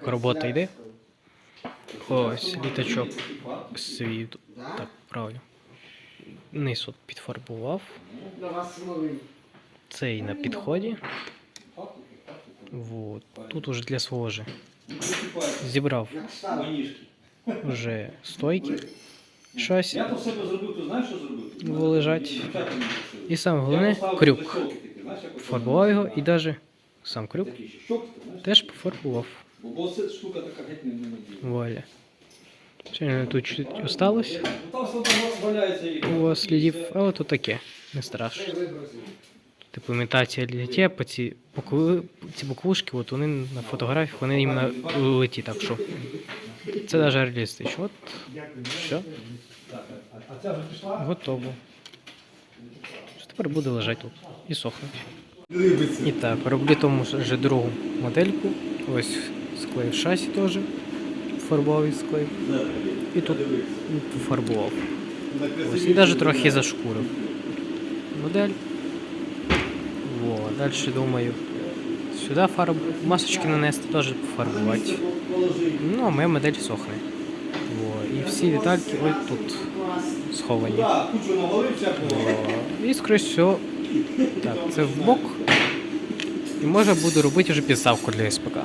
робота йде. Ось літачок свій. Так, правильно. Низ от підфарбував. Цей на підході. Вот. Тут уже для свого же. Зібрав. Вже стойки. Щось. Я то себе зробив, ти знаєш, що зробив? Лежать. І саме головне крюк. Фарбував його і навіть сам крюк теж пофарбував. Бо- це штука така геть не. Вуаля. Ще тут чуть осталось. Ну, Там все одно валяється і... У вас слідів, але тут таке, не страшно. Типу імітація літє, по ці букви, ці буквушки, от вони на фотографіях, вони іменно леті, так що. Це навіть реалістично. От, все, готово. Що тепер буде лежати тут і сохнути. І так, роблю тому ж другу модельку. Ось склеїв шасі теж. Фарбував і склеїв. І тут пофарбував. Ось, і навіть трохи зашкурив. Модель. Во, далі думаю. Сюди фарб, масочки нанести, теж пофарбувати. Ну, а моя модель сохне. Во, і всі детальки ось тут сховані. Так, кучу навалив всякого. О, І скрізь все. Так, це в бок і може буду робити вже підставку для СПК.